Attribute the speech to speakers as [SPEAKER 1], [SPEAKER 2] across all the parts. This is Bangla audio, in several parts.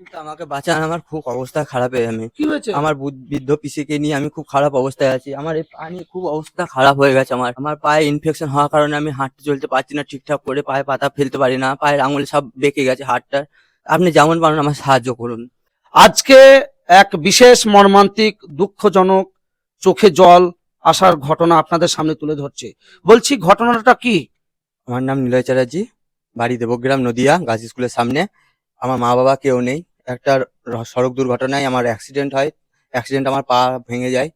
[SPEAKER 1] কিন্তু আমাকে বাঁচান আমার খুব অবস্থা খারাপ হয়ে আমি।
[SPEAKER 2] কি হয়েছে?
[SPEAKER 1] আমার বুদ- বৃদ্ধ পিসিকে নিয়ে আমি খুব খারাপ অবস্থায় আছি। আমার এই পা নিয়ে খুব অবস্থা খারাপ হয়ে গেছে আমার। আমার পায়ে ইনফেকশন হওয়ার কারণে আমি হাঁটতে চলতে পারছি না ঠিকঠাক করে পায়ে পাতা ফেলতে পারি না পায়ের আঙুল সব বেঁকে গেছে হাতটা আপনি যেমন পারেন আমার সাহায্য করুন।
[SPEAKER 2] আজকে এক বিশেষ মর্মান্তিক দুঃখজনক চোখে জল আসার ঘটনা আপনাদের সামনে তুলে ধরছে। বলছি ঘটনাটা কি?
[SPEAKER 1] আমার নাম নিলয় চ্যাটার্জি বাড়ি দেবগ্রাম নদিয়া গাছ স্কুলের সামনে। আমার মা বাবা কেউ নেই। একটা সড়ক দুর্ঘটনায় আমার অ্যাক্সিডেন্ট হয়। অ্যাক্সিডেন্ট আমার পা ভেঙে যায়।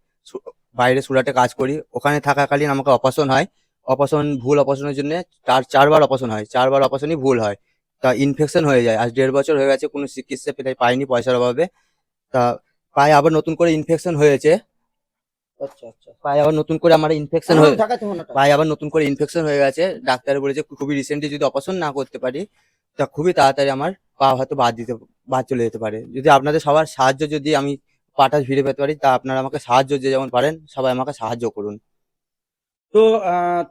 [SPEAKER 1] বাইরে সুরাটে কাজ করি। ওখানে থাকাকালীন আমাকে অপারেশন হয়। অপারেশন ভুল অপারেশনের জন্য চার চারবার অপারেশন হয়। চারবার অপারেশনই ভুল হয়। তা ইনফেকশন হয়ে যায়। আজ দেড় বছর হয়ে গেছে কোনো চিকিৎসা পেতে পাইনি পয়সার অভাবে। তা পায়ে আবার নতুন করে ইনফেকশন হয়েছে।
[SPEAKER 2] আচ্ছা আচ্ছা।
[SPEAKER 1] পায়ে আবার নতুন করে আমার ইনফেকশন হয়ে পায়ে আবার নতুন করে ইনফেকশন হয়ে গেছে। ডাক্তার বলেছে খুবই রিসেন্টলি যদি অপারেশন না করতে পারি তা খুবই তাড়াতাড়ি আমার পা হয়তো বাদ দিতে বাদ চলে যেতে পারে। যদি আপনাদের সবার সাহায্য যদি আমি পাটা ফিরে পেতে পারি তা আপনারা আমাকে সাহায্য যে যেমন পারেন সবাই আমাকে সাহায্য করুন।
[SPEAKER 2] তো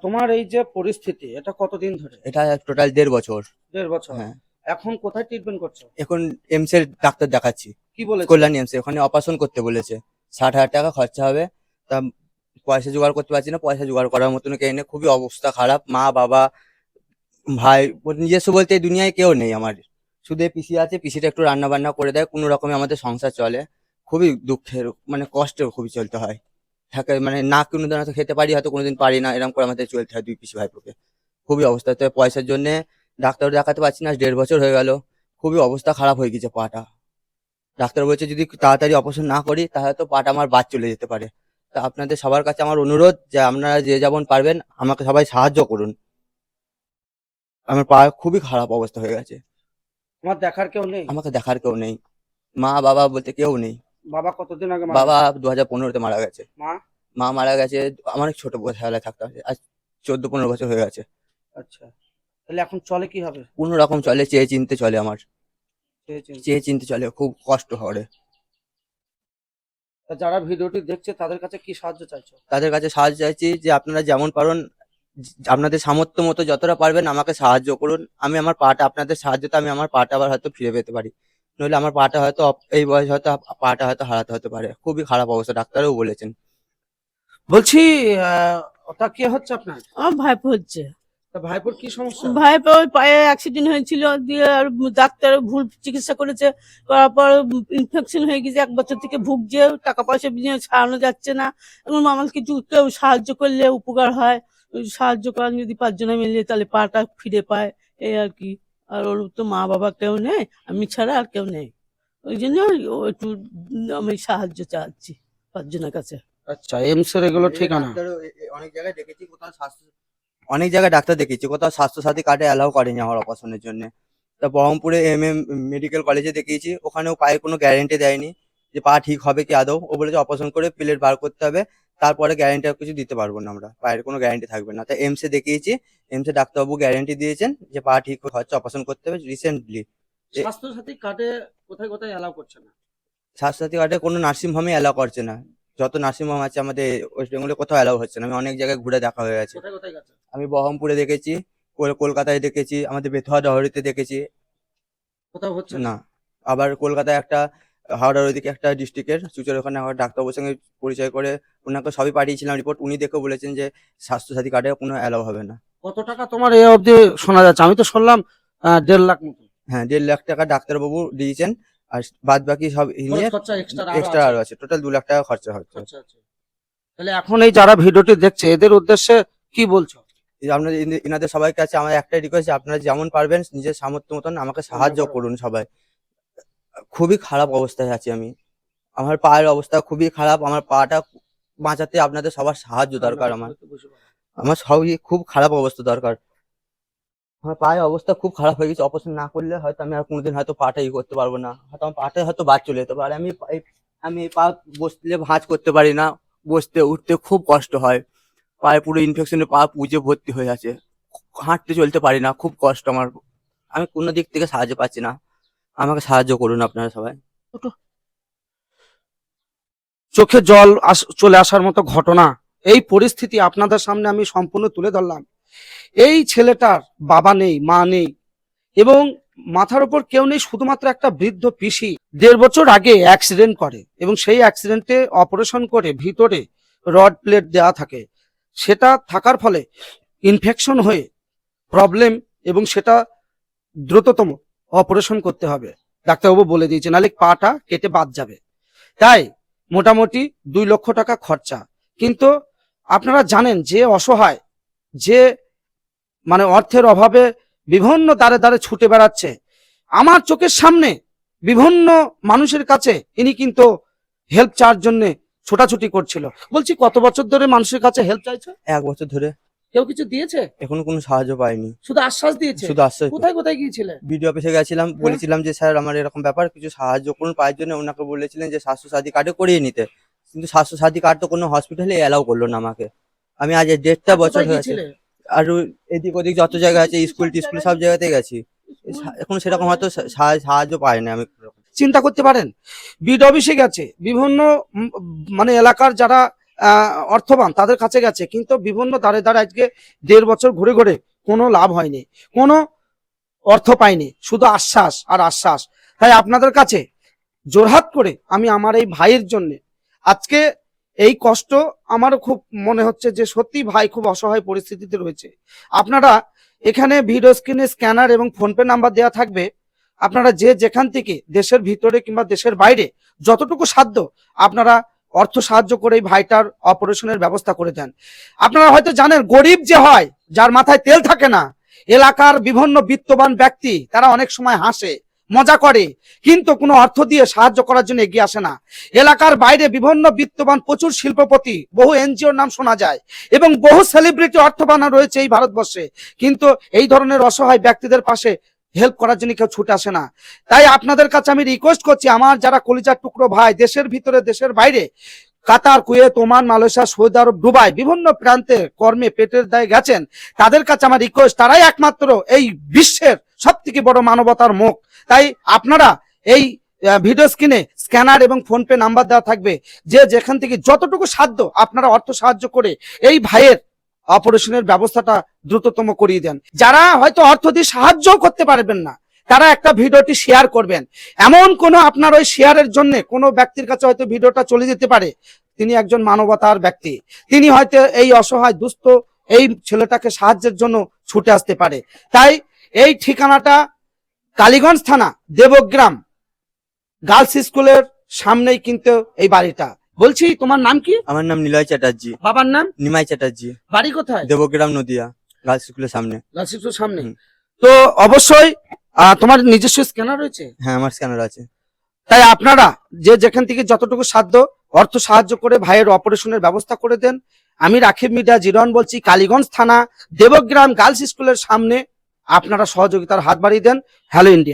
[SPEAKER 2] তোমার এই যে পরিস্থিতি এটা কতদিন ধরে?
[SPEAKER 1] এটা টোটাল দেড় বছর।
[SPEAKER 2] দেড় বছর।
[SPEAKER 1] হ্যাঁ।
[SPEAKER 2] এখন কোথায় ট্রিটমেন্ট করছ?
[SPEAKER 1] এখন এমস এর ডাক্তার দেখাচ্ছি।
[SPEAKER 2] কি বলে
[SPEAKER 1] কল্যাণী এমস ওখানে অপারেশন করতে বলেছে। ষাট হাজার টাকা খরচা হবে। তা পয়সা জোগাড় করতে পারছি না পয়সা জোগাড় করার মতন কেউ এনে খুবই অবস্থা খারাপ। মা বাবা ভাই নিজস্ব বলতে এই দুনিয়ায় কেউ নেই আমার। শুধু পিসি আছে পিসিটা একটু রান্না বান্না করে দেয়, কোনো রকমে আমাদের সংসার চলে। খুবই দুঃখের মানে কষ্টের খুবই চলতে হয়। থাকে মানে না কোনোদিন হয়তো খেতে পারি, হয়তো কোনোদিন পারি না, এরকম করে আমাদের চলতে হয় দুই পিসি ভাইপোকে। খুবই অবস্থা, তো পয়সার জন্য ডাক্তার দেখাতে পারছি না, দেড় বছর হয়ে গেল। খুবই অবস্থা খারাপ হয়ে গেছে পাটা। ডাক্তার বলছে, যদি তাড়াতাড়ি অপারেশন না করি, তাহলে তো পাটা আমার বাদ চলে যেতে পারে। তা আপনাদের সবার কাছে আমার অনুরোধ, যে আপনারা যে যেমন পারবেন, আমাকে সবাই সাহায্য করুন। আমার পা খুবই খারাপ অবস্থা হয়ে গেছে।
[SPEAKER 2] তোমার দেখার কেউ নেই?
[SPEAKER 1] আমাকে দেখার কেউ নেই। মা বাবা বলতে কেউ নেই।
[SPEAKER 2] বাবা কতদিন আগে মারা
[SPEAKER 1] বাবা দু হাজার পনেরোতে মারা গেছে।
[SPEAKER 2] মা?
[SPEAKER 1] মা মারা গেছে আমার অনেক ছোট ছেলেবেলায় থাকতে হবে। আজ চোদ্দ পনেরো বছর হয়ে গেছে।
[SPEAKER 2] আচ্ছা। তাহলে এখন চলে কি হবে?
[SPEAKER 1] কোনো রকম চলে চেয়ে চিনতে চলে আমার। চেয়ে চিনতে। চলে খুব কষ্ট হবে
[SPEAKER 2] তা যারা ভিডিওটি দেখছে তাদের কাছে কি সাহায্য চাইছো?
[SPEAKER 1] তাদের কাছে সাহায্য চাইছি যে আপনারা যেমন পারেন আপনাদের সামর্থ্য মতো যতটা পারবেন আমাকে সাহায্য করুন। আমি আমার পাটা আপনাদের সাহায্যতে আমি আমার পাটা আবার হয়তো ফিরে পেতে পারি। নইলে আমার পাটা হয়তো এই বয়স হয়তো পাটা হয়তো হারাতে হতে পারে। খুবই খারাপ অবস্থা ডাক্তারও বলেছেন।
[SPEAKER 2] বলছি আহ, ওটা কে হচ্ছে আপনার?
[SPEAKER 3] আমার ভাইপো হচ্ছে।
[SPEAKER 2] ভাইপোর কি সমস্যা?
[SPEAKER 3] ভাইপো পায়ে অ্যাক্সিডেন্ট হয়েছিল দিয়ে আর ডাক্তার ভুল চিকিৎসা করেছে করার পর ইনফেকশন হয়ে গেছে এক বছর থেকে ভুগছে টাকা পয়সা সারানো যাচ্ছে না। এখন আমার কিছু কেউ সাহায্য করলে উপকার হয়। সাহায্য করার যদি পাঁচজনে মিলে তাহলে পাটা ফিরে পায়। এই আর কি। আর ওর তো মা বাবা কেউ নেই আমি ছাড়া আর কেউ নেই। ওই জন্য ও একটু আমি সাহায্য চাচ্ছি পাঁচজনের কাছে।
[SPEAKER 2] আচ্ছা এমস এর এগুলো ঠিকানা?
[SPEAKER 1] অনেক জায়গায় দেখেছি কোথাও স্বাস্থ্য অনেক জায়গায় ডাক্তার দেখেছি কোথাও স্বাস্থ্য সাথী কার্ডে অ্যালাউ করেনি আমার অপারেশনের জন্য। তা বহরমপুরে এম এম মেডিকেল কলেজে দেখিয়েছি ওখানেও পায়ে কোনো গ্যারেন্টি দেয়নি যে পা ঠিক হবে কি আদৌ। ও বলেছে অপারেশন করে প্লেট বার করতে হবে তারপরে গ্যারেন্টি আর কিছু দিতে পারব না আমরা। পায়ের কোনো গ্যারেন্টি থাকবে না। তাই এমসে দেখিয়েছি। এমসে ডাক্তারবাবু গ্যারেন্টি দিয়েছেন যে পা ঠিক হচ্ছে অপারেশন করতে হবে রিসেন্টলি এ-
[SPEAKER 2] স্বাস্থ্য সাথী কার্ডে কোথায় কোথায় অ্যালাউ করছে না?
[SPEAKER 1] স্বাস্থ্যসাথী কার্ডে কোনো নার্সিং হোমে অ্যালাউ করছে না। যত নার্সিং হোম আছে আমাদের ওয়েস্ট বেঙ্গলে কোথাও অ্যালাউ হচ্ছে না। আমি অনেক জায়গায় ঘুরে দেখা হয়ে গেছে। আমি বহরমপুরে দেখেছি কল- কলকাতায় দেখেছি আমাদের বেথুয়া ডহরিতে দেখেছি।
[SPEAKER 2] কোথাও হচ্ছে না।
[SPEAKER 1] আবার কলকাতায় একটা হাওড়ার ওইদিকে একটা ডিস্ট্রিক্টের চুচের ওখানে আমার ডাক্তারবাবুর সঙ্গে পরিচয় করে ওনাকে সবই পাঠিয়েছিলাম রিপোর্ট উনি দেখে বলেছেন যে স্বাস্থ্যসাথী কার্ডে কোনো অ্যালাউ হবে না।
[SPEAKER 2] কত টাকা তোমার এ অবধি শোনা যাচ্ছে? আমি তো শুনলাম দেড় লাখ মতো।
[SPEAKER 1] হ্যাঁ দেড় লাখ টাকা ডাক্তারবাবু দিয়েছেন আর বাদ বাকি সব নিয়ে
[SPEAKER 2] এক্সট্রা
[SPEAKER 1] আরও আছে। টোটাল দু লাখ টাকা খরচা হচ্ছে।
[SPEAKER 2] আচ্ছা আচ্ছা। তাহলে এখন এই যারা ভিডিওটি দেখছে এদের উদ্দেশ্যে কি বলছো?
[SPEAKER 1] আপনাদের ইনি- ইনাদের সবাই কাছে আমার একটাই রিকোয়েস্ট আপনারা যেমন পারবেন নিজের সামর্থ্য মতন আমাকে সাহায্য করুন সবাই। খুবই খারাপ অবস্থায় আছি আমি। আমার পায়ের অবস্থা খুবই খারাপ আমার পাটা বাঁচাতে আপনাদের সবার সাহায্য দরকার আমার। আমার সবই খুব খারাপ অবস্থা দরকার। আমার পায়ের অবস্থা খুব খারাপ হয়ে গেছে অপারেশন না করলে হয়তো আমি আর কোনোদিন হয়তো পাটা ই করতে পারব না। হয়তো আমার পাটা হয়তো বাদ চলে যেতে পারে। আমি এই- আমি পা বসলে ভাঁজ করতে পারি না। বসতে উঠতে খুব কষ্ট হয়। পায়ে পুরো ইনফেকশনে পা পুজে ভর্তি হয়ে আছে। হাঁটতে চলতে পারি না খুব কষ্ট আমার। আমি কোনো দিক থেকে সাহায্য পাচ্ছি না। আমাকে সাহায্য করুন আপনারা সবাই।
[SPEAKER 2] চোখে জল আস- চলে আসার মতো ঘটনা এই পরিস্থিতি আপনাদের সামনে আমি সম্পূর্ণ তুলে ধরলাম। এই ছেলেটার বাবা নেই মা নেই এবং মাথার উপর কেউ নেই শুধুমাত্র একটা বৃদ্ধ পিসি। দেড় বছর আগে অ্যাক্সিডেন্ট করে এবং সেই অ্যাক্সিডেন্টে অপারেশন করে ভিতরে রড প্লেট দেওয়া থাকে। সেটা থাকার ফলে ইনফেকশন হয়ে প্রবলেম এবং সেটা দ্রুততম অপারেশন করতে হবে। ডাক্তারবাবু বলে দিয়েছে নাহলে পাটা কেটে বাদ যাবে। তাই মোটামুটি দুই লক্ষ টাকা খরচা। কিন্তু আপনারা জানেন যে অসহায়, যে মানে অর্থের অভাবে বিভিন্ন দ্বারে দ্বারে ছুটে বেড়াচ্ছে। আমার চোখের সামনে বিভিন্ন মানুষের কাছে ইনি কিন্তু হেল্প চাওয়ার জন্য ছোটাছুটি করছিল। বলছি কত বছর ধরে মানুষের কাছে হেল্প চাইছে?
[SPEAKER 1] এক বছর ধরে।
[SPEAKER 2] কেউ কিছু দিয়েছে?
[SPEAKER 1] এখনও কোনো সাহায্য পাইনি।
[SPEAKER 2] শুধু আশ্বাস দিয়েছে?
[SPEAKER 1] শুধু আসছে
[SPEAKER 2] কোথায় কোথায় গিয়েছিলে?
[SPEAKER 1] বিডিও অফিসে গেছিলাম
[SPEAKER 2] হ্যাঁ।
[SPEAKER 1] বলেছিলাম যে স্যার আমার এরকম ব্যাপার কিছু সাহায্য করুন। পাওয়ার জন্য ওনাকে বলেছিলেন যে স্বাস্থ্য সাথী কার্ডে করিয়ে নিতে। কিন্তু স্বাস্থ্য সাথী কার্ড তো কোনো হসপিটালে এলাও করল না আমাকে। আমি আজ দেড়টা বছর হয়েছে আর এদিক ওদিক যত জায়গা আছে স্কুল টিস্কুল সব জায়গাতে গেছি। এখন সেরকম হয়তো সাহায্য পাইনি আমি।
[SPEAKER 2] চিন্তা করতে পারেন বিড অফিসে গেছে। বিভিন্ন মানে এলাকার যারা অর্থবান তাদের কাছে গেছে। কিন্তু বিভিন্ন দ্বারে দ্বারে আজকে দেড় বছর ঘুরে ঘুরে কোনো লাভ হয়নি, কোনো অর্থ পাইনি শুধু আশ্বাস আর আশ্বাস। তাই আপনাদের কাছে জোরহাত করে আমি আমার এই ভাইয়ের জন্য আজকে এই কষ্ট আমারও খুব মনে হচ্ছে যে সত্যি ভাই খুব অসহায় পরিস্থিতিতে রয়েছে। আপনারা এখানে ভিডিও স্ক্রিনে স্ক্যানার এবং ফোনপে নাম্বার দেওয়া থাকবে। আপনারা যে যেখান থেকে দেশের ভিতরে কিংবা দেশের বাইরে যতটুকু সাধ্য আপনারা অর্থ সাহায্য করে এই ভাইটার অপারেশনের ব্যবস্থা করে দেন। আপনারা হয়তো জানেন, গরিব যে হয়, যার মাথায় তেল থাকে না, এলাকার বিভিন্ন বিত্তবান ব্যক্তি, তারা অনেক সময় হাসে, মজা করে, কিন্তু কোনো অর্থ দিয়ে সাহায্য করার জন্য এগিয়ে আসে না। এলাকার বাইরে বিভিন্ন বিত্তবান প্রচুর শিল্পপতি, বহু এনজিওর নাম শোনা যায়, এবং বহু সেলিব্রিটি অর্থবান রয়েছে এই ভারতবর্ষে। কিন্তু এই ধরনের অসহায় ব্যক্তিদের পাশে হেল্প করার জন্য কেউ ছুটে আসে না। তাই আপনাদের কাছে আমি রিকোয়েস্ট করছি, আমার যারা কলিজার টুকরো ভাই, দেশের ভিতরে, দেশের বাইরে, Qatar, Kuwait, Oman, Malaysia, Saudi Arabia, Dubai, বিভিন্ন প্রান্তে কর্মে পেটের দায়ে গেছেন, তাদের কাছে আমার রিকোয়েস্ট তারাই একমাত্র এই বিশ্বের সব থেকে বড় মানবতার মুখ। তাই আপনারা এই ভিডিও স্ক্রিনে স্ক্যানার এবং ফোনপে নাম্বার দেওয়া থাকবে, যে যেখান থেকে যতটুকু সাধ্য আপনারা অর্থ সাহায্য করে এই ভাইয়ের অপারেশনের ব্যবস্থাটা দ্রুততম করিয়ে দেন। যারা হয়তো অর্থ দিয়ে সাহায্য করতে পারবেন না, তারা একটা ভিডিওটি শেয়ার করবেন। এমন কোনো আপনার ওই শেয়ারের জন্য কোনো ব্যক্তির কাছে হয়তো ভিডিওটা চলে যেতে পারে, তিনি একজন মানবতার ব্যক্তি। তিনি হয়তো এই অসহায়, দুস্থ এই ছেলেটাকে সাহায্যের জন্য ছুটে আসতে পারে। তাই এই ঠিকানাটা কালীগঞ্জ থানা, দেবগ্রাম। গার্লস স্কুলের সামনেই কিন্তু এই বাড়িটা। বলছি তোমার নাম কি?
[SPEAKER 1] আমার নাম নিলয় চ্যাটার্জি।
[SPEAKER 2] বাবার নাম?
[SPEAKER 1] নিমাই চ্যাটার্জি।
[SPEAKER 2] বাড়ি কোথায়?
[SPEAKER 1] দেবগ্রাম নদিয়া গার্লস স্কুলের সামনে।
[SPEAKER 2] গার্লস স্কুলের সামনে? তো অবশ্যই তোমার নিজস্ব স্ক্যানার রয়েছে?
[SPEAKER 1] হ্যাঁ আমার স্ক্যানার আছে।
[SPEAKER 2] তাই আপনারা যে যেখান থেকে যতটুকু সাধ্য অর্থ সাহায্য করে ভাইয়ের অপারেশনের ব্যবস্থা করে দেন। আমি রাখিব মিডিয়া জিরন বলছি কালীগঞ্জ থানা দেবগ্রাম গার্লস স্কুলের সামনে আপনারা সহযোগিতার হাত বাড়িয়ে দেন। Hello India.